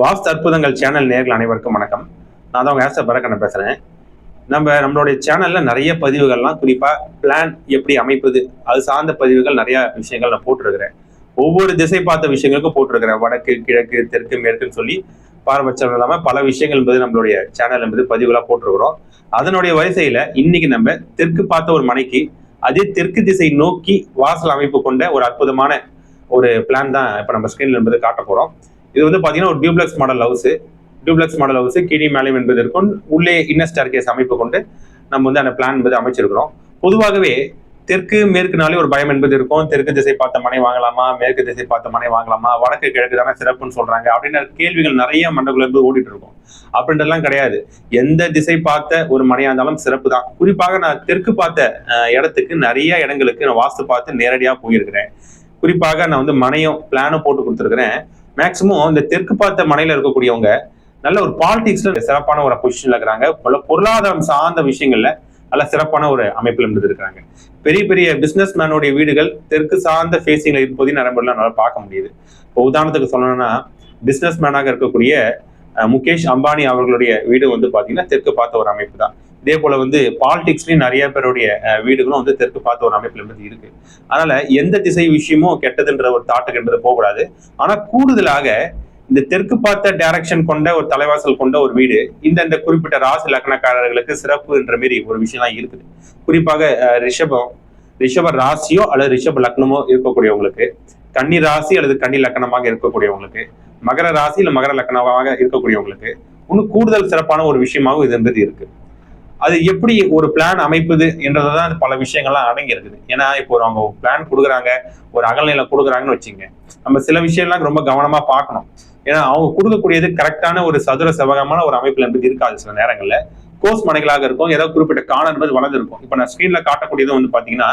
வாஸ்து அற்புதங்கள் சேனல் நேர்கள் அனைவருக்கும் வணக்கம். நான் தான் உங்க ஆசை பரக்கண்ண பேசுறேன். நம்ம நம்மளுடைய சேனல்ல நிறைய பதிவுகள்லாம் குறிப்பா பிளான் எப்படி அமைப்பது அது சார்ந்த பதிவுகள் நிறைய விஷயங்கள் நான் போட்டிருக்கிறேன். ஒவ்வொரு திசை பார்த்த விஷயங்களுக்கும் போட்டிருக்கிறேன். வடக்கு கிழக்கு தெற்கு மேற்குன்னு சொல்லி பாரபட்சம் இல்லாம பல விஷயங்கள் என்பது நம்மளுடைய சேனல் என்பது பதிவுகளாக போட்டிருக்கிறோம். அதனுடைய வரிசையில இன்னைக்கு நம்ம தெற்கு பார்த்த ஒரு மனைக்கு அதே தெற்கு திசை நோக்கி வாசல் அமைப்பு கொண்ட ஒரு அற்புதமான ஒரு பிளான் தான் இப்போ நம்ம ஸ்கிரீன்ல என்பது காட்ட போறோம். இது வந்து பார்த்தீங்கன்னா ஒரு duplex model house duplex model house கீழே மேலே என்பது இருக்கும். உள்ளே இன்னர் ஸ்டார் கேஸ் அமைப்பு கொண்டு நம்ம வந்து அந்த பிளான் என்பது அமைச்சிருக்கிறோம். பொதுவாகவே தெற்கு மேற்குனாலே ஒரு பயம் என்பது இருக்கும். தெற்கு திசை பார்த்த மனை வாங்கலாமா? மேற்கு திசை பார்த்த மனை வாங்கலாமா? வடக்கு கிழக்கு தானே சிறப்புன்னு சொல்றாங்க. அப்படின்ற கேள்விகள் நிறைய மண்டக்குள்ள இருந்து ஓடிட்டு இருக்கும். அப்படின்றலாம் கிடையாது. எந்த திசை பார்த்த ஒரு மனையா இருந்தாலும் சிறப்பு தான். குறிப்பாக நான் தெற்கு பார்த்த இடத்துக்கு நிறைய இடங்களுக்கு நான் வாஸ்து பார்த்து நேரடியாக போயிருக்கிறேன். குறிப்பாக நான் வந்து மனையும் பிளானும் போட்டு கொடுத்துருக்கிறேன். மேக்சிமம் இந்த தெற்கு பார்த்த மனையில இருக்கக்கூடியவங்க நல்ல ஒரு பாலிடிக்ஸ்ல சிறப்பான ஒரு பொசிஷன்ல இருக்கிறாங்க. பல பொருளாதாரம் சார்ந்த விஷயங்கள்ல நல்ல சிறப்பான ஒரு அமைப்பில் இருந்து பெரிய பெரிய பிசினஸ் மேனுடைய வீடுகள் தெற்கு சார்ந்த ஃபேஸிங்ல இருப்பதையும் நரம்புலாம் நல்லா பார்க்க முடியுது. இப்போ உதாரணத்துக்கு சொல்லணும்னா பிசினஸ் மேனாக இருக்கக்கூடிய முகேஷ் அம்பானி அவர்களுடைய வீடு வந்து பாத்தீங்கன்னா தெற்கு பார்த்த ஒரு அமைப்பு தான். இதே போல வந்து பாலிடிக்ஸ்லயும் நிறைய பேருடைய வீடுகளும் வந்து தெற்கு பார்த்த ஒரு அமைப்புல இருந்து இருக்கு. அதனால எந்த திசை விஷயமும் கெட்டதுன்ற ஒரு தாட்டுக்கு என்பது போகக்கூடாது. ஆனா கூடுதலாக இந்த தெற்கு பார்த்த டைரக்ஷன் கொண்ட ஒரு தலைவாசல் கொண்ட ஒரு வீடு இந்த இந்த குறிப்பிட்ட ராசி லக்னக்காரர்களுக்கு சிறப்புன்ற மாரி ஒரு விஷயம்லாம் இருக்குது. குறிப்பாக ரிஷபம் ரிஷப ராசியோ அல்லது ரிஷப லக்னமோ இருக்கக்கூடியவங்களுக்கு கன்னி ராசி அல்லது கன்னி லக்னமாக இருக்கக்கூடியவங்களுக்கு மகர ராசி இல்லை மகர லக்னமாக இருக்கக்கூடியவங்களுக்கு இன்னும் கூடுதல் சிறப்பான ஒரு விஷயமாகவும் இது என்பது இருக்குது அது எப்படி ஒரு பிளான் அமைப்பது என்றதான் பல விஷயங்கள்லாம் அடங்கி இருக்குது ஏன்னா இப்போ ஒரு அவங்க பிளான் கொடுக்குறாங்க ஒரு அகல்நிலை கொடுக்குறாங்கன்னு வச்சுங்க நம்ம சில விஷயம்லாம் ரொம்ப கவனமா பார்க்கணும். ஏன்னா அவங்க கொடுக்கக்கூடியது கரெக்டான ஒரு சதுர செவகமான ஒரு அமைப்புல என்பது இருக்காது சில நேரங்கள்ல. கோஸ் மனைகளாக இருக்கும் ஏதாவது குறிப்பிட்ட காணல் என்பது வளர்ந்துருக்கும். இப்போ நான் ஸ்கிரீன்ல காட்டக்கூடியது வந்து பாத்தீங்கன்னா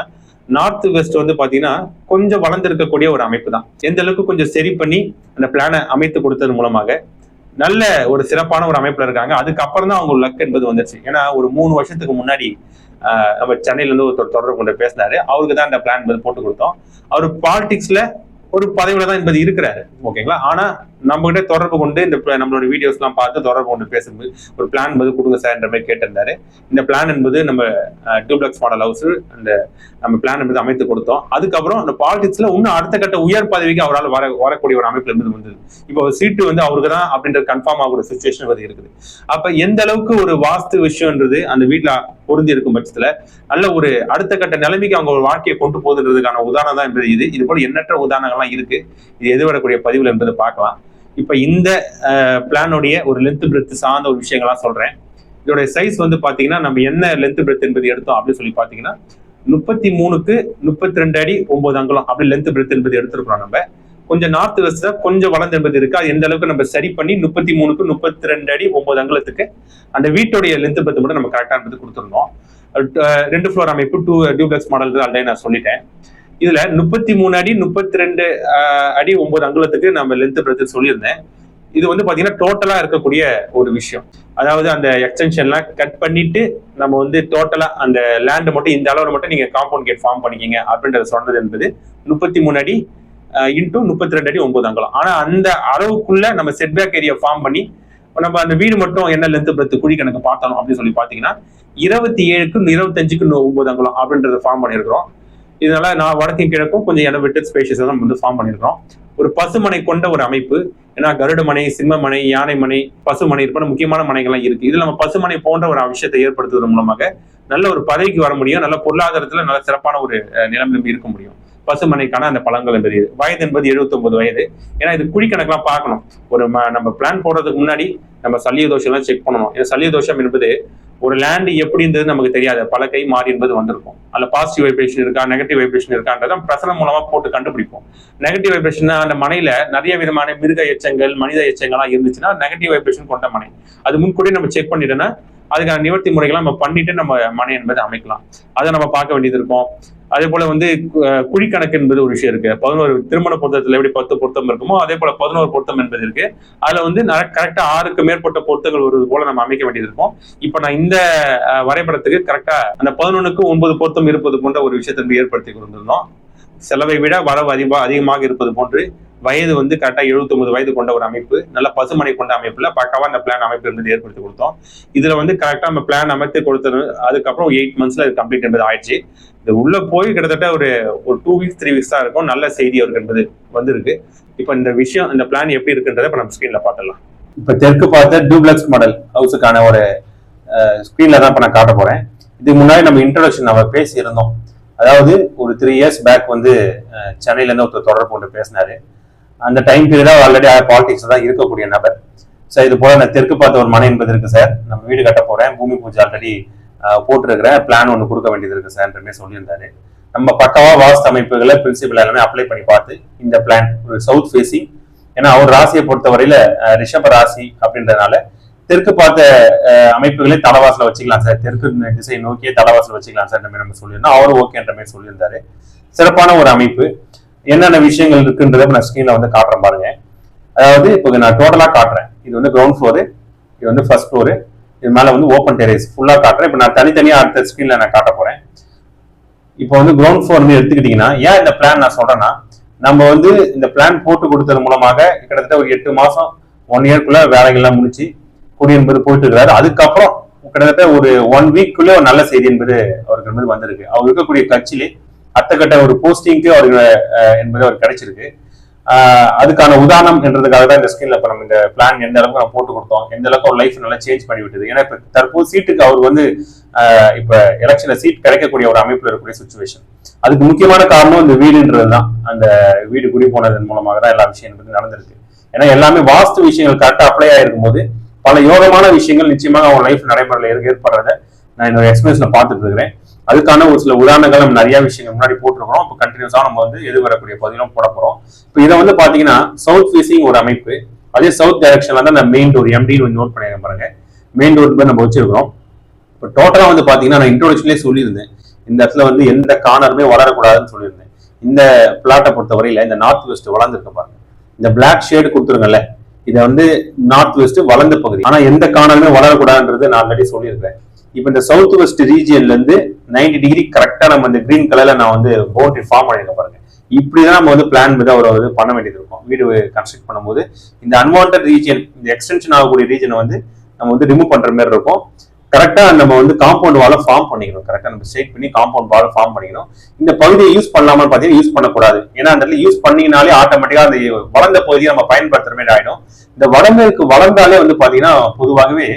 நார்த் வெஸ்ட் வந்து பாத்தீங்கன்னா கொஞ்சம் வளர்ந்திருக்கக்கூடிய ஒரு அமைப்பு தான் எந்த அளவுக்கு கொஞ்சம் சரி பண்ணி அந்த பிளானை அமைத்து கொடுத்தது மூலமாக நல்ல ஒரு சிறப்பான ஒரு அமைப்புல இருக்காங்க. அதுக்கப்புறம் தான் அவங்க லக் என்பது வந்துருச்சு. ஏன்னா ஒரு மூணு வருஷத்துக்கு முன்னாடி ஆஹ், நம்ம சென்னையில இருந்து ஒருத்தர் தொடர்பு கொண்டு பேசினாரு. அவருக்கு தான் இந்த பிளான் போட்டு கொடுத்தோம். அவர் பாலிடிக்ஸ்ல ஒரு பதவியில தான் என்பது இருக்கிறாரு. ஓகேங்களா? ஆனா நம்ம கிட்ட தொடர்பு கொண்டு இந்த நம்மளோட வீடியோஸ்லாம் பார்த்து தொடர்பு கொண்டு பேசும்போது ஒரு பிளான் என்பது கொடுங்க சார் என்ற மாதிரி கேட்டிருந்தாரு. இந்த பிளான் என்பது நம்ம டூப்ளக்ஸ் மாடல் ஹவுஸ் அந்த நம்ம பிளான் என்பது அமைத்து கொடுத்தோம். அதுக்கப்புறம் அந்த பாலிடிக்ஸ்ல இன்னும் அடுத்த கட்ட உயர் பதவிக்கு அவரால் வர வரக்கூடிய ஒரு அமைப்புல இருந்து வந்தது. இப்போ சீட்டு வந்து அவருக்கு தான் அப்படின்றது கன்ஃபார்ம் ஆகக்கூடிய சுச்சுவேஷன் வந்து இருக்குது. அப்ப எந்த அளவுக்கு ஒரு வாஸ்து விஷயம்ன்றது அந்த வீட்டுல பொருந்தி இருக்கும் பட்சத்துல நல்ல ஒரு அடுத்த கட்ட நிலைமைக்கு அவங்க ஒரு வாழ்க்கையை கொண்டு போகுதுன்றதுக்கான உதாரணம் தான் என்பது இது. இது போல எண்ணற்ற உதாரணங்கள்லாம் இருக்கு. இது எதிர்வரக்கூடிய பதிவுல என்பது பார்க்கலாம். இப்ப இந்த பிளானுடைய ஒரு லென்த் பிரெத் சார்ந்த ஒரு விஷயங்கள்லாம் சொல்றேன். இதோட சைஸ் வந்து பாத்தீங்கன்னா நம்ம என்ன லென்த் பிரெத் என்பது எடுத்தோம் அப்படின்னு சொல்லி பாத்தீங்கன்னா முப்பத்தி மூணுக்கு முப்பத்தி ரெண்டு அடி ஒன்பது அங்குலம் அப்படி லென்த் பிரெத் என்பது எடுத்திருக்கிறோம் நம்ம. கொஞ்சம் நார்த் வெஸ்ட்ல கொஞ்சம் வளர்ந்து என்பது இருக்கு. அது எந்த அளவுக்கு நம்ம சரி பண்ணி முப்பத்தி மூணுக்கு முப்பத்தி ரெண்டு அடி ஒன்பது அங்குலத்துக்கு அந்த வீட்டுடைய லென்த் பத்து மட்டும் நம்ம கரெக்டா என்பது கொடுத்துருந்தோம். ரெண்டு ஃப்ளோர் அமைப்பு டூ டியூப்ளெக்ஸ் மாடல் ஆல்ரெடி நான் சொல்லிட்டேன். இதுல முப்பத்தி மூணு அடி முப்பத்தி ரெண்டு அடி ஒன்பது அங்குலத்துக்கு நம்ம லென்த் பிரத்து சொல்லியிருந்தேன். இது வந்து பாத்தீங்கன்னா டோட்டலா இருக்கக்கூடிய ஒரு விஷயம். அதாவது அந்த எக்ஸ்டென்ஷன்லாம் கட் பண்ணிட்டு நம்ம வந்து டோட்டலா அந்த லேண்ட் மட்டும் இந்த அளவு மட்டும் நீங்க காம்பவுண்ட் கேட் ஃபார்ம் பண்ணிக்கிங்க அப்படின்றத சொன்னது என்பது முப்பத்தி மூணு அடி இன்டூ முப்பத்தி ரெண்டு அடி ஒன்பது அங்குலம். ஆனா அந்த அளவுக்குள்ள நம்ம செட்பேக் ஏரியா ஃபார்ம் பண்ணி நம்ம அந்த வீடு மட்டும் என்ன லென்த் பிரத்து குழி கணக்கு பார்த்தோம் அப்படின்னு சொல்லி பாத்தீங்கன்னா இருபத்தி ஏழுக்கு இருபத்தஞ்சுக்கு ஒன்பது அங்குலம் அப்படின்றத ஃபார்ம் பண்ணியிருக்கிறோம். இதனால நான் வடக்கும் கிழக்கும் கொஞ்சம் இடம் விட்டு ஸ்பேஷியஸ் தான் வந்து ஃபார்ம் பண்ணியிருக்கிறோம் ஒரு பசுமனை கொண்ட ஒரு அமைப்பு. ஏன்னா கருட மனை சிம்மமனை யானை மனை பசுமனை இது போல முக்கியமான மனைகள்லாம் இருக்கு. இதுல நம்ம பசுமனை போன்ற ஒரு விஷயத்தை ஏற்படுத்துவதன் மூலமாக நல்ல ஒரு பதவிக்கு வர முடியும். நல்ல பொருளாதாரத்துல நல்ல சிறப்பான ஒரு நிலம் இருக்க முடியும். பசுமனைக்கான அந்த பழங்கள் என்பது வயது என்பது 79 வயது. ஏன்னா இது குழிக்கணக்கெல்லாம் பார்க்கணும். ஒரு ம- நம்ம பிளான் போடுறதுக்கு முன்னாடி நம்ம சல்லிய தோஷம் எல்லாம் செக் பண்ணணும். ஏன்னா சல்லிய தோஷம் என்பது ஒரு லேண்ட் எப்படின்றது நமக்கு தெரியாது. பல கை மாறி என்பது வந்திருக்கும். அதில் பாசிட்டிவ் வைப்ரேஷன் இருக்கா நெகட்டிவ் வைப்ரேஷன் இருக்கான்றத பிரசனம் மூலமாக போட்டு கண்டுபிடிப்போம். நெகட்டிவ் வைப்ரேஷன் அந்த மனையில நிறைய விதமான மிருக எச்சங்கள் மனித எச்சங்கள்லாம் இருந்துச்சுன்னா நெகட்டிவ் வைப்ரேஷன் கொண்ட மனை. அது முன்கூட்டியே நம்ம செக் பண்ணிட்டோன்னா அதுக்கான நிவர்த்தி முறைகளை நம்ம பண்ணிட்டு நம்ம மனை என்பதை அமைக்கலாம். அதை நம்ம பார்க்க வேண்டியது இருக்கும். அதே போல வந்து அஹ், குழிக்கணக்கு என்பது ஒரு விஷயம் இருக்கு. பதினோரு திருமண பொருத்தத்துல எப்படி பத்து பொருத்தம் இருக்குமோ அதே போல பதினோரு பொருத்தம் என்பது இருக்கு. அதுல வந்து கரெக்டா ஆறுக்கு மேற்பட்ட பொருத்தங்கள் வருவது போல நம்ம அமைக்க வேண்டியது இருக்கும். இப்ப நான் இந்த வரைபடத்துக்கு கரெக்டா அந்த பதினொன்னுக்கு ஒன்பது பொருத்தம் இருப்பது போன்ற ஒரு விஷயத்தை நம்ம ஏற்படுத்தி கொடுத்திருந்தோம். செலவை விட வரவு அதிகமாக அதிகமாக இருப்பது போன்று வயது வந்து கரெக்டாக எழுபத்தொம்பது வயது கொண்ட ஒரு அமைப்பு நல்ல பசுமனை கொண்ட அமைப்பில் பக்காவாக அந்த பிளான் அமைப்பு என்பது ஏற்படுத்தி கொடுத்தோம். இதில் வந்து கரெக்டாக நம்ம பிளான் அமைத்து கொடுத்தது அதுக்கப்புறம் எயிட் மந்த்ஸில் அது கம்ப்ளீட் என்பது ஆயிடுச்சு. இது உள்ள போய் கிட்டத்தட்ட ஒரு ஒரு டூ வீக்ஸ் த்ரீ வீக்ஸ் தான் இருக்கும். நல்ல செய்தி அவருக்கு என்பது வந்திருக்கு. இப்போ இந்த விஷயம் இந்த பிளான் எப்படி இருக்குன்றதை இப்போ நம்ம ஸ்க்ரீனில் பார்த்துடலாம். இப்போ தெற்கு பார்த்த டூப்ளெக்ஸ் மாடல் ஹவுஸுக்கான ஒரு ஸ்க்ரீனில் தான் இப்போ நான் காட்ட போகிறேன் இதுக்கு முன்னாடி நம்ம இன்ட்ரடக்ஷன் நம்ம பேசியிருந்தோம். அதாவது ஒரு த்ரீ இயர்ஸ் பேக் வந்து சென்னையிலேருந்து ஒருத்தர் தொடர்பு கொண்டு பேசினாரு. அந்த டைம் பீரியடா ஆல்ரெடி பாலிடிக்ஸ் தான் இருக்கக்கூடிய நபர். சார் இது போல நான் தெற்கு பார்த்த ஒரு மனை என்பது இருக்கு சார் நம்ம வீடு கட்ட போறேன். பூமி பூஜை ஆல்ரெடி போட்டிருக்கிறேன். பிளான் ஒன்று கொடுக்க வேண்டியது இருக்கு சார்ன்றமே சொல்லியிருந்தாரு. நம்ம பக்கவா வாஸ்து அமைப்புகளை பிரின்சிபல் எல்லாமே அப்ளை பண்ணி பார்த்து இந்த பிளான் ஒரு சவுத் ஃபேசிங் ஏன்னா அவர் ராசியை பொறுத்தவரையில ரிஷப ராசி அப்படின்றதுனால தெற்கு பார்த்த அமைப்புகளே தலைவாசல வச்சுக்கலாம் சார் தெற்கு திசை நோக்கியே தலவாசல வச்சுக்கலாம் சார் நம்ம சொல்லியிருந்தோம். அவரும் ஓகேன்ற மாதிரி சொல்லியிருந்தாரு. சிறப்பான ஒரு அமைப்பு. என்னென்ன விஷயங்கள் இருக்குன்றத நான் ஸ்க்ரீன்ல வந்து காட்டுறேன் பாருங்க. அதாவது இப்போ நான் டோட்டலா காட்டுறேன். இது வந்து கிரவுண்ட் ஃப்ளோரு இது வந்து ஃபர்ஸ்ட் ஃப்ளோரு இது மேல வந்து ஓப்பன் டெரேஸ் ஃபுல்லா காட்டுறேன். இப்போ நான் தனித்தனியா அடுத்த ஸ்க்ரீன்ல நான் காட்ட போறேன். இப்போ வந்து கிரவுண்ட் ஃப்ளோர் வந்து எடுத்துக்கிட்டீங்கன்னா ஏன் இந்த பிளான் நான் சொல்றேன்னா நம்ம வந்து இந்த பிளான் போட்டு கொடுத்தது மூலமாக கிட்டத்தட்ட ஒரு எட்டு மாசம் ஒன் இயர்க்குள்ள வேலைகள்லாம் முடிச்சு குடி என்பது போயிட்டு இருக்கிறாரு. அதுக்கப்புறம் கிட்டத்தட்ட ஒரு ஒன் வீக்குள்ளே ஒரு நல்ல செய்தி என்பது அவருக்கு என்பது வந்திருக்கு. அவர் இருக்கக்கூடிய கட்சியிலே அத்தக்கட்ட ஒரு போஸ்டிங்க்கு அவருக்கு என்பது அவர் கிடைச்சிருக்கு. அதுக்கான உதாரணம் என்றதுக்காக தான் இந்த ஸ்கிரீன்ல இப்ப நம்ம இந்த பிளான் எந்த அளவுக்கு நம்ம போட்டு கொடுத்தோம் எந்த அளவுக்கு அவர் லைஃப் நல்லா சேஞ்ச் பண்ணி விட்டது ஏன்னா இப்ப தற்போது சீட்டுக்கு அவர் வந்து இப்போ இப்ப எலெக்ஷன்ல சீட் கிடைக்கக்கூடிய ஒரு அமைப்புல இருக்கக்கூடிய சுச்சுவேஷன் அதுக்கு முக்கியமான காரணம் இந்த வீடுன்றது தான். அந்த வீடு குடி போனதன் மூலமாக தான் எல்லா விஷயம் என்பது நடந்திருக்கு. ஏன்னா எல்லாமே வாஸ்து விஷயங்கள் கரெக்டா அப்ளை ஆயிருக்கும் போது பல யோகமான விஷயங்கள் நிச்சயமாக அவங்க லைஃப் நடைமுறையில் ஏற்படுறத நான் என்னோட எக்ஸ்பீரியன்ஸ்ல பார்த்துட்டு இருக்கிறேன். அதுக்கான ஒரு சில உதாரணங்கள் நம்ம நிறைய விஷயங்கள் முன்னாடி போட்டிருக்கிறோம். இப்போ கண்டினியூஸா நம்ம வந்து எதிர்வரக்கூடிய பகுதியிலும் போட போறோம். இப்போ இதை வந்து பாத்தீங்கன்னா சவுத் ஃபேசிங் ஒரு அமைப்பு. அதே சவுத் டைரக்ஷன்ல தான் அந்த மெயின் டோர் எம்டி நோட் பண்ணியிருக்கேன் பாருங்க. மெயின் டோர் நம்ம வச்சிருக்கிறோம். இப்போ டோட்டலா வந்து பாத்தீங்கன்னா நான் இன்ட்ரோடக்ஷன்லேயே சொல்லியிருந்தேன். இந்த இடத்துல வந்து எந்த கார்னருமே வளரக்கூடாதுன்னு சொல்லியிருந்தேன். இந்த பிளாட்டை பொறுத்தவரையில இந்த நார்த் வெஸ்ட் வளர்ந்துருக்க பாருங்க. இந்த பிளாக் ஷேடு கொடுத்துருங்கல்ல இதை வந்து நார்த் வெஸ்ட் வளர்ந்த பகுதி. ஆனா எந்த கார்னருமே வளரக்கூடாதுன்றது நான் ஆல்ரெடி சொல்லியிருக்கேன் இப்போ இந்த சவுத் வெஸ்ட் ரீஜியன்ல நைன்டி டிகிரி கரெக்டா நம்ம இந்த கிரீன் கலர்ல நான் வந்து பவுண்டரி ஃபார்ம் பண்ணிருக்கேன் பாருங்க. இப்படிதான் நம்ம வந்து பிளான் பண்ணி அவரை வந்து பண்ண வேண்டியது இருக்கும். வீடு கன்ஸ்ட்ரக்ட் பண்ணும்போது இந்த அன்வான்ட் ரீஜன் இந்த எக்ஸ்டென்ஷன் ஆகக்கூடிய ரீஜனை வந்து நம்ம வந்து ரிமூவ் பண்ற மாதிரி இருக்கும். கரெக்டா நம்ம வந்து காம்பவுண்ட் வால ஃபார்ம் பண்ணிக்கணும். கரெக்டா நம்ம ஸ்ட்ரெயிட் பண்ணி காம்பவுண்ட் வால ஃபார்ம் பண்ணிக்கணும். இந்த பகுதியை யூஸ் பண்ணலாமான்னு பார்த்தீங்கன்னா யூஸ் பண்ணக்கூடாது. ஏன்னா அந்த இடத்துல யூஸ் பண்ணிங்கனாலே ஆட்டோமேட்டிக்கா அந்த வளர்ந்த பகுதியை நம்ம பயன்படுத்துற மாதிரி ஆயிடும். இந்த வடமேற்கு வளர்ந்தாலே வந்து பாத்தீங்கன்னா பொதுவாகவே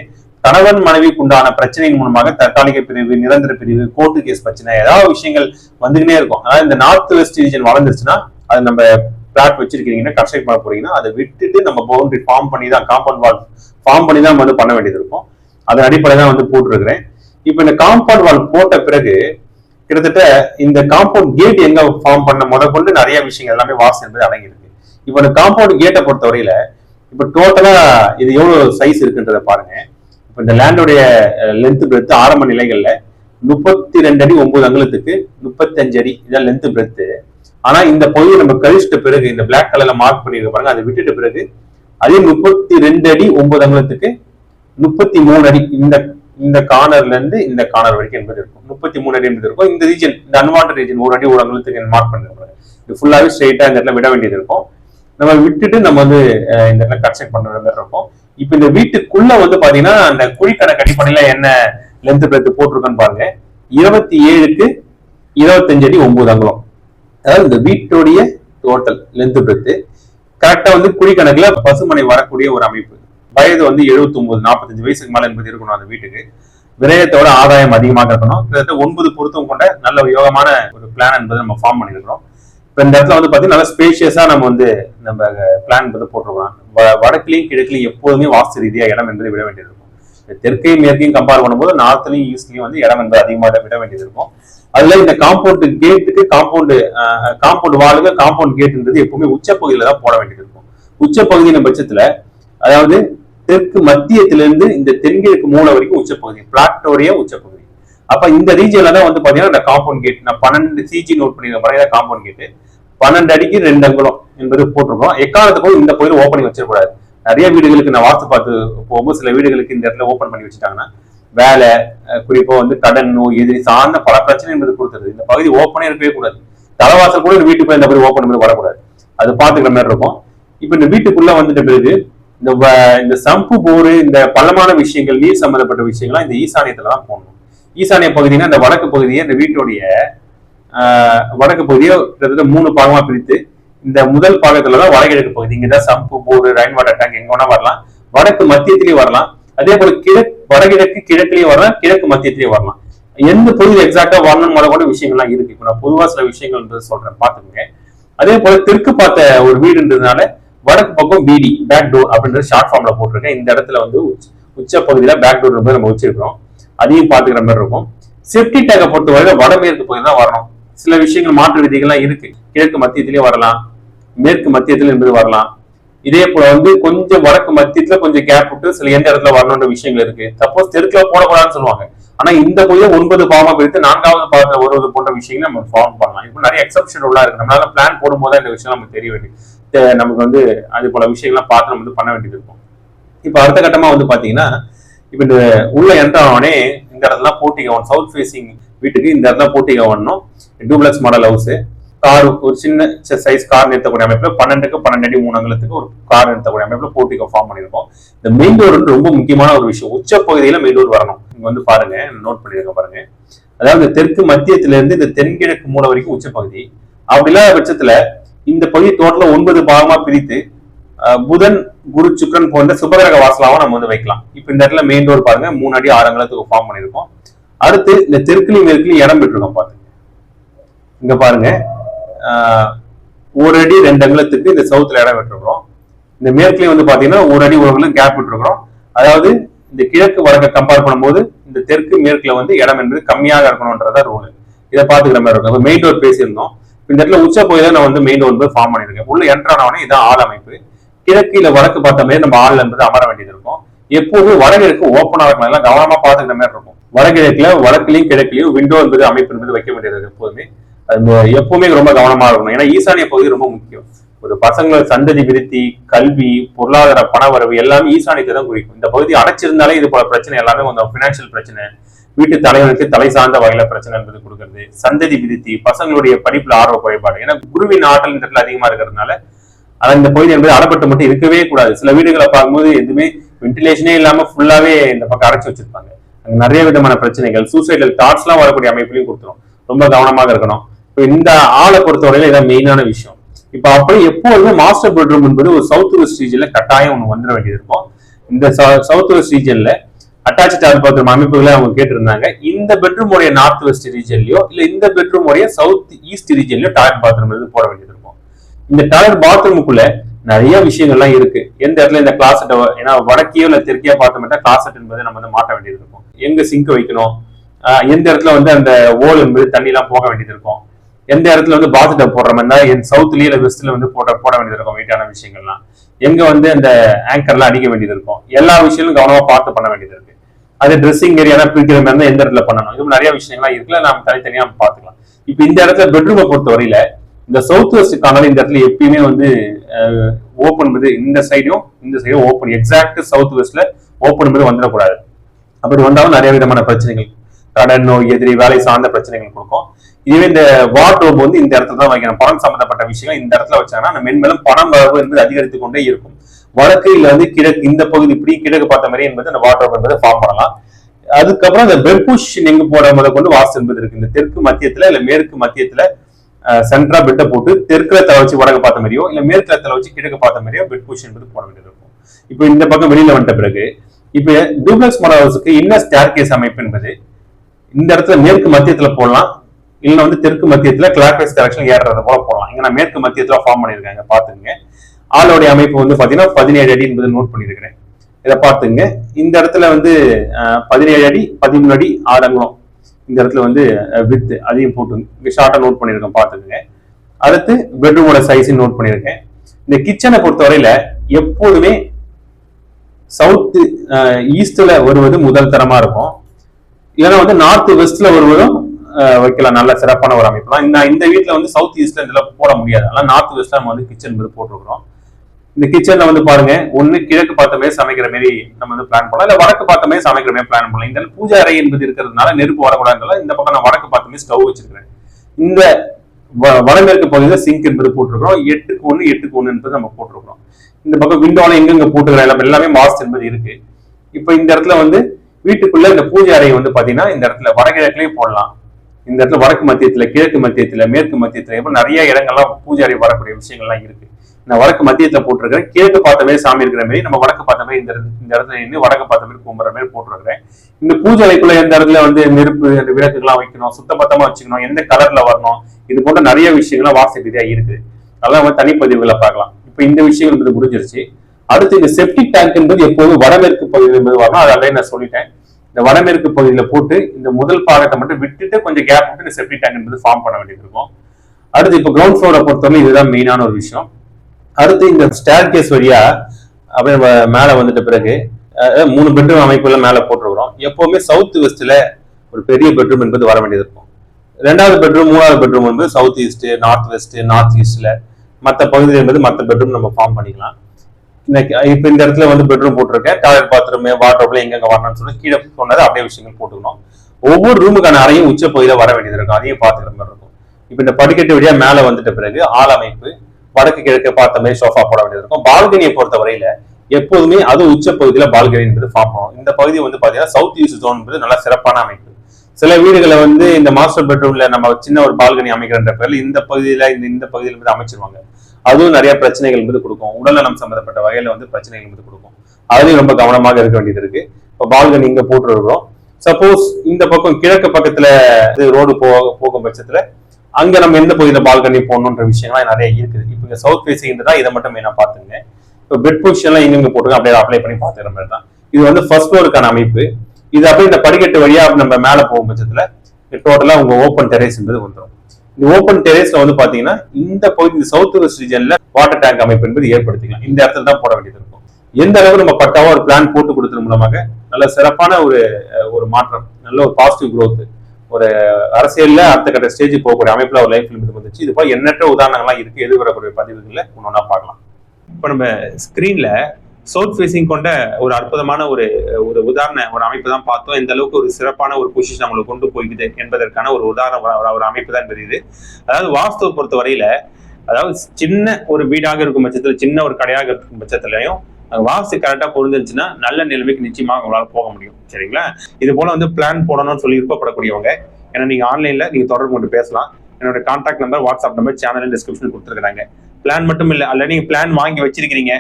கணவன் மனைவிக்கு உண்டான பிரச்சனையின் மூலமாக தற்காலிக பிரிவு நிரந்தர பிரிவு கோர்ட்டு கேஸ் பிரச்சனை ஏதாவது விஷயங்கள் வந்துகிட்டே இருக்கும். அதாவது இந்த நார்த் வெஸ்ட் ரீஜன் வளர்ந்துருச்சுன்னா அது நம்ம பிளாட் வச்சிருக்கீங்கன்னா கன்ஸ்ட்ரக்ட் பண்ண போறீங்கன்னா அதை விட்டுட்டு நம்ம பவுண்டரி ஃபார்ம் பண்ணி தான் காம்பவுண்ட் வால் ஃபார்ம் பண்ணி தான் வந்து பண்ண வேண்டியது இருக்கும். அதன் அடிப்படையில் தான் வந்து போட்டிருக்கிறேன். இப்போ இந்த காம்பவுண்ட் வால் போட்ட பிறகு கிட்டத்தட்ட இந்த காம்பவுண்ட் கேட் எங்க ஃபார்ம் பண்ண முத கொண்டு நிறைய விஷயங்கள் எல்லாமே வாசம் என்பது அடங்கியிருக்கு. இப்போ இந்த காம்பவுண்ட் கேட்டை பொறுத்தவரையில இப்போ டோட்டலா இது எவ்வளவு சைஸ் இருக்குன்றத பாருங்க. இந்த லேண்டோடைய லென்த் பிரெத்து ஆரம்ப நிலைகள்ல முப்பத்தி ரெண்டு அடி ஒன்பது அங்குலத்துக்கு முப்பத்தஞ்சு அடி இதான் லென்த் பிரெத்து ஆனா இந்த பகுதியை நம்ம கழிச்சிட்ட பிறகு இந்த பிளாக் கலர்ல மார்க் பண்ணிருக்க பாருங்க அதை விட்டுட்ட பிறகு அதே முப்பத்தி ரெண்டு அடி ஒன்பது அங்குலத்துக்கு முப்பத்தி மூணு அடி இந்த இந்த கார்னர்ல இருந்து இந்த கார்னர் வரைக்கும் என்பது இருக்கும். முப்பத்தி மூணு அடி என்பது இருக்கும். இந்த ரீஜன் இந்த அன்வான்ட் ரீஜன் ஒரு அடி ஒரு அங்குலத்துக்கு மார்க் பண்ணிருப்பாங்க இது ஃபுல்லாவே ஸ்ட்ரெயிட்டா இந்த இடத்துல விட வேண்டியது இருக்கும். நம்ம விட்டுட்டு நம்ம வந்து இந்த இடத்துல கன்செக்ட் பண்ற மாதிரி இருக்கும். இப்போ இந்த வீட்டுக்குள்ள வந்து பாத்தீங்கன்னா அந்த குழிக்கணக்கு அடிப்படையில என்ன லென்த் பிரெத் போட்டிருக்கேன்னு பாருங்க. இருபத்தி ஏழுக்கு இருபத்தஞ்சு அடி ஒன்பது அங்குலம். அதாவது இந்த வீட்டுடைய டோட்டல் லென்த் பிரெத் கரெக்டா வந்து குழிக்கணக்குல பசுமனை வரக்கூடிய ஒரு அமைப்பு. வயது வந்து 79 ஒன்பது நாற்பத்தஞ்சு வயசுக்கு மேல என்பது இருக்கணும் அந்த வீட்டுக்கு. விரயத்தோட ஆதாயம் அதிகமாக இருக்கணும். கிட்டத்தட்ட ஒன்பது பொருத்தம் கொண்ட நல்ல யோகமான ஒரு பிளான் என்பதை நம்ம ஃபார்ம் பண்ணியிருக்கிறோம். இப்போ இந்த இடத்துல வந்து பார்த்தீங்கன்னா நல்லா ஸ்பேஷியஸாக நம்ம வந்து நம்ம பிளான் வந்து போட்டிருக்கோம் வ- வடக்குலையும் கிழக்குலையும் எப்போதுமே வாஸ்து ரீதியாக இடம் என்பதை விட வேண்டியது இருக்கும். தெற்கையும் மேற்கையும் கம்பேர் பண்ணும்போது நார்த்லையும் ஈஸ்ட்லையும் வந்து இடம் என்பது அதிகமாக விட வேண்டியது இருக்கும். அதுல இந்த காம்பவுண்ட் கேட்டுக்கு காம்பவுண்டு காம்பவுண்ட் வாளுக்கு காம்பவுண்ட் கேட்டுன்றது எப்பவுமே உச்சப்பகுதியில தான் போட வேண்டியது இருக்கும். உச்சப்பகுதியின் பட்சத்துல அதாவது தெற்கு மத்தியத்திலிருந்து இந்த தென்கிழக்கு மூலை வரைக்கும் உச்சப்பகுதி பிளாட்டோடைய உச்சப்பகுதி. அப்ப இந்த ரீஜன்ல தான் வந்து பாத்தீங்கன்னா இந்த காம்பவுண்ட் கேட் நான் பன்னெண்டு சிஜி நோட் பண்ணிருக்கேன் பாருங்க காம்பவுண்ட் கேட் பன்னெண்டு அடிக்கு ரெண்டு அங்குலம் என்பது போட்டிருக்கோம். எக்காரணத்துக்கும் இந்த கோயில் ஓப்பனிங் வச்சிடக்கூடாது நிறைய வீடுகளுக்கு நான் வாஸ்து பார்த்து போகும்போது சில வீடுகளுக்கு இந்த இடத்துல ஓப்பன் பண்ணி வச்சுட்டாங்கன்னா வேலை குறிப்பா வந்து கடன் நோய் எதிரி சார்ந்த பல பிரச்சனை என்பது கொடுத்துருது. இந்த பகுதி ஓப்பனே இருக்கவே கூடாது. தலைவாசல் கூட இந்த வீட்டுக்குள்ள இந்த மாதிரி ஓப்பன் பண்ணி வரக்கூடாது. அது பாத்துக்கிற மாதிரி இருக்கும். இப்ப இந்த வீட்டுக்குள்ள வந்துட்ட பிறகு இந்த இந்த சம்பு போரு இந்த பள்ளமான விஷயங்கள் நீர் சம்பந்தப்பட்ட விஷயங்கள்லாம் இந்த ஈசானியத்துல தான் போடணும். ஈசானிய பகுதினா இந்த வடக்கு பகுதியை இந்த வீட்டுடைய ஆஹ், வடக்கு பகுதியை கிட்டத்தட்ட மூணு பாகமா பிரித்து இந்த முதல் பாகத்துல தான் வடகிழக்கு பகுதி. இங்கதான் sump board rain water tank எங்க வேணா வரலாம். வடக்கு மத்தியத்திலயும் வரலாம். அதே போல கிழக்கு வடகிழக்கு கிழக்குலயும் வரலாம் கிழக்கு மத்தியத்திலயும் வரலாம். எந்த பகுதியில் எக்ஸாக்டா வரணும் முத கூட விஷயங்கள்லாம் இருக்கு. இப்போ நான் பொதுவா சில விஷயங்கள் சொல்றேன் பாத்துக்கோங்க அதே போல தெற்கு பார்த்த ஒரு வீடுன்றதுனால வடக்கு பக்கம் பிடி பேக் டோர் அப்படின்றது ஷார்ட் ஃபார்ம்ல போட்டிருக்கேன். இந்த இடத்துல வந்து உச்ச- உச்ச பகுதியில பேக் டோர் நம்ம வச்சிருக்கோம் அதையும் பாத்துக்கிற மாதிரி இருக்கும். செப்டி டேக்கை பொறுத்தவரை வடமேற்கு பகுதி தான் வரணும். சில விஷயங்கள் மாற்று விதிகள்லாம் இருக்கு. கிழக்கு மத்தியத்திலேயே வரலாம். மேற்கு மத்தியத்துல என்பது வரலாம். இதே போல வந்து கொஞ்சம் வடக்கு மத்தியத்துல கொஞ்சம் கேப் விட்டு சில எந்த இடத்துல வரணுன்ற விஷயங்கள் இருக்கு. சப்போஸ் தெற்குல போடக்கூடாதுன்னு சொல்லுவாங்க. ஆனா இந்த பகுதியில் ஒன்பது பாவமா பிரித்து நான்காவது பாவத்துல வருவது போன்ற விஷயங்களை நம்ம ஃபார்ம் பண்ணலாம். இப்போ நிறைய எக்ஸப்ஷன் உள்ள இருக்கு. நம்மளால பிளான் போடும்போது இந்த விஷயம் நமக்கு தெரிய வேண்டியது. நமக்கு வந்து அது போல விஷயங்கள்லாம் பார்த்து நம்ம வந்து பண்ண வேண்டியது இருக்கும். இப்போ அடுத்த கட்டமா வந்து பாத்தீங்கன்னா இப்போ இந்த உள்ள என்டர் ஆனே இந்த இடத்துல போட்டிங்க ஒன் சவுத் ஃபேசிங் வீட்டுக்கு இந்த இடத்துல போட்டிங்க வரணும் டூப்ளக்ஸ் மாடல் ஹவுஸ் கார் ஒரு சின்ன சைஸ் கார் நிறுத்தக்கூடிய அமைப்பில் பன்னெண்டுக்கு பன்னெண்டு அடி மூணு அங்கலத்துக்கு ஒரு கார் நிறுத்தக்கூடிய அமைப்பில் போட்டிகோ ஃபார்ம் பண்ணியிருக்கோம். இந்த மெயின் டோர் வந்து ரொம்ப முக்கியமான ஒரு விஷயம். உச்ச பகுதியில் மெயின் டோர் வரணும். இங்க வந்து பாருங்க நோட் பண்ணிருக்க பாருங்க. அதாவது தெற்கு மத்தியத்திலிருந்து இந்த தென்கிழக்கு மூலை வரைக்கும் உச்ச பகுதி. அப்படி இல்லாத பட்சத்துல இந்த பகுதி டோட்டலா ஒன்பது பாகமா பிரித்து புதன் குரு சுக்கரன் போன்ற சுபகிரக வாசலாவும் நம்ம வந்து வைக்கலாம். இப்போ இந்த இடத்துல மெயின் டோர் பாருங்க. மூணு அடி ஆறு ஃபார்ம் பண்ணியிருக்கோம். அடுத்து இந்த தெற்குலையும் மேற்குலையும் இடம் பெற்றிருக்கோம் பாருங்க. இங்க பாருங்க. ஒரு அடி ரெண்டு அங்குலத்துக்கு இந்த சவுத்துல இடம் விட்டுருக்கிறோம் இந்த மேற்குலையும் வந்து பாத்தீங்கன்னா ஒரு அடி ஒரு அங்குலம் கேப் விட்டுருக்கிறோம். அதாவது இந்த கிழக்கு வடக்க கம்பேர் பண்ணும்போது இந்த தெற்கு மேற்குல வந்து இடம் என்பது கம்மியாக இருக்கணும்ன்றதா ரூல் இதை பாத்துக்கிற மாதிரி இருக்கும். மெயின் டோர் பேசியிருந்தோம். இந்த இடத்துல உச்ச போய் தான் நான் வந்து மெயின் டோர் வந்து ஃபார்ம் பண்ணியிருக்கேன். உள்ள என்ட்ரானவனே இதான் ஆள் அமைப்பு. கிழக்கு இல்ல வடக்கு பார்த்த மாதிரி நம்ம ஆள் என்பது அமர வேண்டியது இருக்கும். எப்போதும் வடகிழக்கு ஓப்பனா இருக்கணும் எல்லாம் கவனமா பாத்துக்கிற மாதிரி இருக்கும். வடகிழக்குல வடக்குலயும் கிழக்குலயும் விண்டோ என்பது அமைப்பு என்பது வைக்க வேண்டியது எப்போதுமே. அது எப்பவுமே ரொம்ப கவனமா இருக்கணும். ஏன்னா ஈசானிய பகுதி ரொம்ப முக்கியம். ஒரு பசங்களை சந்ததி விருத்தி கல்வி பொருளாதார பணவரவு எல்லாமே ஈசானியத்தை தான் குறிக்கும். இந்த பகுதி அடைச்சிருந்தாலே இது போல பிரச்சனை எல்லாமே கொஞ்சம் பினான்சியல் பிரச்சனை. வீட்டு தலைவனுக்கு தலை சார்ந்த வகையில பிரச்சனை என்பது கொடுக்கறது. சந்ததி விருத்தி பசங்களுடைய படிப்புல ஆர்வ குறைபாடு. ஏன்னா குருவின் ஆற்றல் இந்த இடத்துல அதிகமா இருக்கிறதுனால ஆனா இந்த பகுதி என்பது அடப்பட்டு மட்டும் இருக்கவே கூடாது. சில வீடுகளை பார்க்கும்போது எதுவுமே வென்டிலேஷனே இல்லாம ஃபுல்லாவே இந்த பக்கம் அடைச்சு வச்சிருப்பாங்க. அங்க நிறைய விதமான பிரச்சனைகள் சூசைடல் தாட்ஸ் எல்லாம் வரக்கூடிய அமைப்புலையும் கொடுத்துரும். ரொம்ப கவனமாக இருக்கணும். இப்போ இந்த ஆளை பொறுத்தவரையில இதான் மெயினான விஷயம். இப்போ அப்படி எப்போதுமே மாஸ்டர் பெட்ரூம் என்பது ஒரு சவுத் வெஸ்ட் ரீஜன்ல கட்டாயம் ஒன்று வந்துட வேண்டியது இருக்கும். இந்த சவுத் வெஸ்ட் ரீஜன்ல அட்டாச் டாய்லெட் பாத்ரூம் அமைப்புகளை அவங்க கேட்டிருந்தாங்க. இந்த பெட்ரூம் உடைய நார்த் வெஸ்ட் ரீஜன்லயோ இல்ல இந்த பெட்ரூம் உடைய சவுத் ஈஸ்ட் ரீஜன்லயோ டாய்லெட் பாத்ரூம் வந்து போட வேண்டியது இருக்கும். இந்த டாய்லெட் பாத்ரூமுக்குள்ள நிறைய விஷயங்கள்லாம் இருக்கு. எந்த இடத்துல இந்த கிளாசெட் ஏன்னா வடக்கையோ இல்ல தெற்கையோ பார்த்தோம்னா கிளாசெட் என்பதை நம்ம வந்து மாட்ட வேண்டியது இருக்கும். எங்க சிங்க் வைக்கணும்? ஆஹ் எந்த இடத்துல வந்து அந்த ஓல் என்பது தண்ணி எல்லாம் போக வேண்டியது இருக்கும்? எந்த இடத்துல வந்து பாத்டப் போடுற மாதிரி இருந்தா என் சவுத்லயே இல்ல வெஸ்ட்ல வந்து போட போட வேண்டியது இருக்கும் வெயிட்டான விஷயங்கள்லாம். எங்க வந்து அந்த ஆங்கர்லாம் அடிக்க வேண்டியது இருக்கும். எல்லா விஷயங்களும் கவனமா பார்த்து பண்ண வேண்டியது இருக்கு. அது ட்ரெஸ்ஸிங் ஏரியா பிரிக்கிற மாதிரி இருந்தா எந்த இடத்துல பண்ணணும்? இது நிறைய விஷயங்கள்லாம் இருக்குல்ல நாம தனித்தனியா பாத்துக்கலாம் பார்த்துக்கலாம். இப்போ இந்த இடத்துல பெட்ரூமை பொறுத்த வரையில இந்த சவுத் வெஸ்ட் கார்னர் இந்த இடத்துல எப்பயுமே வந்து ஓப்பன் என்பது இந்த சைடும் இந்த சைடும் ஓப்பன் எக்ஸாக்ட் சவுத் வெஸ்ட்ல ஓப்பன் என்பது வந்துடக்கூடாது. அப்படி வந்தாலும் நிறைய விதமான பிரச்சனைகள். கடன் நோய் எதிரி வேலை சார்ந்த பிரச்சனைகள் கொடுக்கும். இதுவே இந்த வார்ட்ரோப் வந்து இந்த இடத்துல தான் வைக்கணும். பணம் சம்பந்தப்பட்ட விஷயங்கள் இந்த இடத்துல வச்சாங்கன்னா நம்ம மென்மேலும் பணம் வரவு என்பது அதிகரித்து கொண்டே இருக்கும். வடக்கு இல்ல வந்து கிழக்கு இந்த பகுதி இப்படி கிழக்கு பார்த்த மாதிரி என்பது அந்த வார்ட்ரோப் என்பதை ஃபார்ம் பண்ணலாம். அதுக்கப்புறம் இந்த பெர்புஷ் எங்க போட முத கொண்டு வாஸ்து என்பது இருக்கு. இந்த தெற்கு மத்தியத்துல இல்ல மேற்கு மத்தியத்துல சென்ட்ரா பெட்டை போட்டு தெற்குல தலை வச்சு வடக்கு பார்த்த மாதிரியோ இல்ல மேற்குல வச்சு கிழக்கு பார்த்த மாதிரியோ பெட் பொசிஷன் என்பது போட வேண்டியது இருக்கும். இப்போ இந்த பக்கம் வெளியில வந்துட்ட பிறகு இப்ப டூப்ளெக்ஸ் மர என்ன ஸ்டேர் கேஸ் அமைப்பு என்பது இந்த இடத்துல மேற்கு மத்தியத்துல போடலாம் இல்லைன்னா வந்து தெற்கு மத்தியத்துல கிளாக் வைஸ் கரெக்ஷன் ஏறுறது போல போடலாம். இங்க நான் மேற்கு மத்தியத்துல ஃபார்ம் பண்ணியிருக்காங்க பாத்துங்க ஆளோடைய அமைப்பு வந்து பாத்தீங்கன்னா பதினேழு அடி என்பது நோட் பண்ணியிருக்கிறேன். இதை பார்த்துங்க. இந்த இடத்துல வந்து பதினேழு அடி பதிமூணு அடி ஆறு இந்த இடத்துல வந்து வித் அதையும் போட்டு இங்க ஷார்ட்டா நோட் பண்ணிருக்கேன் பார்த்துக்கோங்க. அடுத்து பெட்ரூமோட சைஸ் நோட் பண்ணிருக்கேன் இந்த கிச்சனை பொறுத்தவரையில எப்போதுமே சவுத் ஈஸ்ட்ல வருவது முதல் தரமா இருக்கும். இல்லைன்னா வந்து நார்த் வெஸ்ட்ல வருவதும் வைக்கலாம். நல்ல சிறப்பான ஒரு அமைப்பு தான். இந்த இந்த வீட்ல வந்து சவுத் ஈஸ்ட்ல இதெல்லாம் போட முடியாது. அதனால நார்த் வெஸ்ட்ல நம்ம வந்து கிச்சன் வந்து போட்டிருக்கிறோம். இந்த கிச்சன்ல வந்து பாருங்க ஒண்ணு கிழக்கு பார்த்த சமைக்கிற மாதிரி நம்ம வந்து பிளான் பண்ணலாம். இல்ல வடக்கு பார்த்த மாதிரி சமைக்கிற மாதிரி பிளான் பண்ணலாம். இந்த பூஜை அறை என்பது இருக்கிறதுனால நெருப்பு வரக்கூடாதுனால இந்த பக்கம் நான் வடக்கு பார்த்தமே ஸ்டவ் வச்சிருக்கிறேன். இந்த வ- வடமேற்கு பகுதியில் சிங்க் என்பது போட்டிருக்கிறோம். எட்டுக்கு ஒண்ணு எட்டுக்கு ஒண்ணு என்பது நம்ம போட்டிருக்கிறோம். இந்த பக்கம் விண்டோல எங்கெங்க போட்டுக்கிற இடம் எல்லாமே மாஸ்ட் என்பது இருக்கு. இப்போ இந்த இடத்துல வந்து வீட்டுக்குள்ள இந்த பூஜை அறையை வந்து பாத்தீங்கன்னா இந்த இடத்துல வடகிழக்குலயே போடலாம். இந்த இடத்துல வடக்கு மத்தியத்துல கிழக்கு மத்தியத்துல மேற்கு மத்தியத்துல எப்படி நிறைய இடங்கள்லாம் பூஜை அறை வரக்கூடிய விஷயங்கள்லாம் இருக்கு. நான் வடக்கு மத்தியத்துல போட்டிருக்கிறேன் கிழக்கு பார்த்த மாதிரி சாமி இருக்கிற மாதிரி நம்ம வடக்கு பார்த்த மாதிரி இந்த இடத்துல- இந்த இடத்துல நின்று வடக்கு பார்த்த மாதிரி கும்புற மாதிரி போட்டிருக்கிறேன். இந்த பூஜை அறைக்குள்ள எந்த இடத்துல வந்து நெருப்பு அந்த விளக்குகள்லாம் வைக்கணும் சுத்தபத்தமா வச்சுக்கணும் எந்த கலர்ல வரணும் இது போன்ற நிறைய விஷயங்கள்லாம் வாஸ்து ரீதியா இருக்கு. அதெல்லாம் வந்து தனிப்பதிவுகளை பார்க்கலாம். இப்போ இந்த விஷயங்கள் என்பது முடிஞ்சிருச்சு. அடுத்து இந்த செப்டிக் டேங்க் என்பது எப்போதும் வடமேற்கு பகுதியில் என்பது வரணும். அதை நான் சொல்லிட்டேன். இந்த வடமேற்கு பகுதியில போட்டு இந்த முதல் பாகத்தை மட்டும் விட்டுட்டு கொஞ்சம் கேப் விட்டு இந்த செப்டிக் டேங்க் என்பது ஃபார்ம் பண்ண வேண்டியது இருக்கும். அடுத்து இப்போ கிரவுண்ட் ஃப்ளோரை பொறுத்தவரை இதுதான் மெயினான ஒரு விஷயம். அடுத்து இந்த ஸ்டேர் கேஸ் வழியா அப்படியே நம்ம மேலே வந்துட்ட பிறகு மூணு பெட்ரூம் அமைப்புல மேலே போட்டிருக்கிறோம். எப்போவுமே சவுத் வெஸ்ட்ல ஒரு பெரிய பெட்ரூம் என்பது வர வேண்டியது இருக்கும். ரெண்டாவது பெட்ரூம் மூணாவது பெட்ரூம் என்பது south east north west north ஈஸ்ட்ல மற்ற பகுதியில் என்பது மற்ற பெட்ரூம் நம்ம ஃபார்ம் பண்ணிக்கலாம். இன்னைக்கு இப்போ இந்த இடத்துல வந்து பெட்ரூம் போட்டிருக்கேன். டாய்லெட் பாத்ரூம் வாட்ரோப்ல எங்கெங்க வரணும்னு சொல்லி கீழே சொன்னது அப்படியே விஷயங்கள் போட்டுக்கணும். ஒவ்வொரு ரூமுக்கான அறையும் உச்ச பகுதியில வர வேண்டியது இருக்கும். அதையும் பார்த்துக்கிற மாதிரி இருக்கும். இப்போ இந்த படிக்கட்டு வழியா மேல வந்துட்ட பிறகு ஆள் அமைப்பு வடக்கு கிழக்கு பார்த்த மாதிரி சோஃபா போட வேண்டியது இருக்கும். பால்கனியை பொறுத்த வரையில எப்போதுமே அது உச்ச பகுதியில பால்கனி என்பது ஃபார்ம் இந்த பகுதி வந்து பாத்தீங்கன்னா சவுத் ஈஸ்ட் ஜோன் என்பது நல்லா சிறப்பான அமைப்பு. சில வீடுகளை வந்து இந்த மாஸ்டர் பெட்ரூம்ல நம்ம சின்ன ஒரு பால்கனி அமைக்கிறன்ற பேர்ல இந்த பகுதியில இந்த இந்த பகுதியில இருந்து அமைச்சிருவாங்க. அதுவும் நிறைய பிரச்சனைகள் என்பது கொடுக்கும். உடல்நலம் சம்பந்தப்பட்ட வகையில வந்து பிரச்சனைகள் என்பது கொடுக்கும். அதுலயும் ரொம்ப கவனமாக இருக்க வேண்டியது இருக்கு. இப்போ பால்கனி இங்க போட்டுருக்கிறோம். சப்போஸ் இந்த பக்கம் கிழக்கு பக்கத்துல ரோடு போ போகும் பட்சத்துல அங்க நம்ம எந்த பகுதியில பால்கனி போடணுன்ற விஷயங்கள்லாம் நிறைய இருக்குது. இப்போ இங்க சவுத் ஃபேஸிங் தான் இதை மட்டும் மெயினா பாத்துங்க இப்போ பெட் பொசிஷன்லாம் எங்கெங்க போட்டுருக்கோம் அப்படியே அப்ளை பண்ணி பாத்துக்கிற மாதிரி தான். இது வந்து ஃபர்ஸ்ட் ஃப்ளோருக்கான அமைப்பு. இது அப்படியே இந்த படிக்கட்டு வழியா நம்ம மேல போகும் பட்சத்துல டோட்டலா உங்க ஓப்பன் டெரேஸ் என்பது வந்துடும் இந்த ஓப்பன் டெரேஸ்ல வந்து பாத்தீங்கன்னா இந்த பகுதி இந்த சவுத் வெஸ்ட் ரீஜன்ல வாட்டர் டேங்க் அமைப்பு என்பது ஏற்படுத்திக்கலாம். இந்த இடத்துல தான் போட வேண்டியது இருக்கும். எந்த அளவு நம்ம பக்காவா ஒரு பிளான் போட்டு கொடுத்தது மூலமாக நல்ல சிறப்பான ஒரு ஒரு மாற்றம் நல்ல ஒரு பாசிட்டிவ் க்ரோத் ஒரு அரசியல்ல அடுத்த கட்ட ஸ்டேஜ் போகக்கூடிய அமைப்புல ஒரு லைஃப் லிமிட் வந்துச்சு. இது போல எண்ணற்ற உதாரணங்கள்லாம் இருக்கு. எதிர்வரக்கூடிய பதிவுகள்ல ஒன்னொன்னா பார்க்கலாம். இப்போ நம்ம ஸ்கிரீன்ல சவுத் ஃபேசிங் கொண்ட ஒரு அற்புதமான ஒரு ஒரு உதாரண ஒரு அமைப்பு தான் பார்த்தோம். இந்த அளவுக்கு ஒரு சிறப்பான ஒரு பொசிஷன் அவங்களை கொண்டு போய்க்குது என்பதற்கான ஒரு உதாரண ஒரு- அமைப்பு தான் தெரியுது அதாவது வாஸ்துவை பொறுத்த வரையில அதாவது சின்ன ஒரு வீடாக இருக்கும் பட்சத்துல சின்ன ஒரு கடையாக இருக்கும் பட்சத்துலயும் வாஸ்து கரெக்டாக பொருந்துச்சுன்னா நல்ல நிலைமைக்கு நிச்சயமாக உங்களால் போக முடியும். சரிங்களா? இது போல வந்து பிளான் போடணும்னு சொல்லி விருப்பப்படக்கூடியவங்க ஏன்னா நீங்கள் ஆன்லைனில் நீங்கள் தொடர்பு கொண்டு பேசலாம். என்னோட contact number WhatsApp number channel description கொடுத்துருக்காங்க பிளான் மட்டும் இல்லை அல்ல நீங்கள் பிளான் வாங்கி வச்சிருக்கிறீங்க.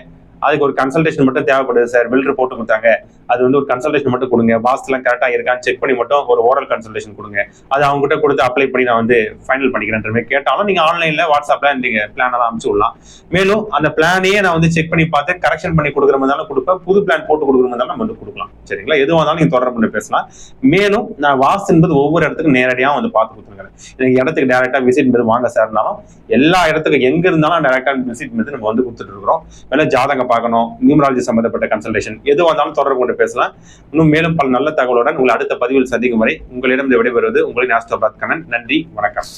அதுக்கு ஒரு கன்சல்டேஷன் மட்டும் தேவைப்படுது சார் பில்டர் போட்டு கொடுத்தாங்க. அது வந்து ஒரு கன்சல்டேஷன் மட்டும் கொடுங்க. வாஸ்துலாம் கரெக்டா இருக்கான்னு செக் பண்ணி மட்டும் ஒரு ஓரல் கன்சல்டேஷன் கொடுங்க. அது அவங்க கிட்ட கொடுத்து அப்ளை பண்ணி நான் வந்து ஃபைனல் பண்ணிக்கிறேன்ற மாதிரி கேட்டாலும் நீங்க ஆன்லைன்ல வாட்ஸ்அப்ல நீங்க பிளான் எல்லாம் அனுப்பிச்சு விடலாம். மேலும் அந்த பிளானையே நான் வந்து செக் பண்ணி பார்த்து கரெக்ஷன் பண்ணி கொடுக்குற மாதிரி இருந்தாலும் கொடுப்பேன். புது பிளான் போட்டு கொடுக்குற மாதிரி நம்ம வந்து கொடுக்கலாம். சரிங்களா? எதுவாக இருந்தாலும் நீங்க தொடர்பு பண்ணி பேசலாம். மேலும் நான் வாஸ்து என்பது ஒவ்வொரு இடத்துக்கும் நேரடியாக வந்து பார்த்து கொடுத்துருக்கேன். எனக்கு இடத்துக்கு டேரக்டா விசிட் பண்ணி வாங்க சார் இருந்தாலும் எல்லா இடத்துக்கும் எங்க இருந்தாலும் டேரக்டா விசிட் பண்ணி நம்ம வந்து கொடுத்துட்டு இருக்கிறோம். மேல ஜாதகம் பார்க்கணும். நியூமராலஜி சம்பந்தப்பட்ட கன்சல்டேஷன் எதுவாக இருந்தாலும் தொடர்பு கொண்டு பேசலாம். இன்னும் மேலும் பல நல்ல தகவலுடன் உங்களை அடுத்த பதிவில் சந்திக்கும் வரை உங்களிடம் விடைபெறுவது உங்களின் ஆஸ்தோபாத் கண்ணன் நன்றி வணக்கம்.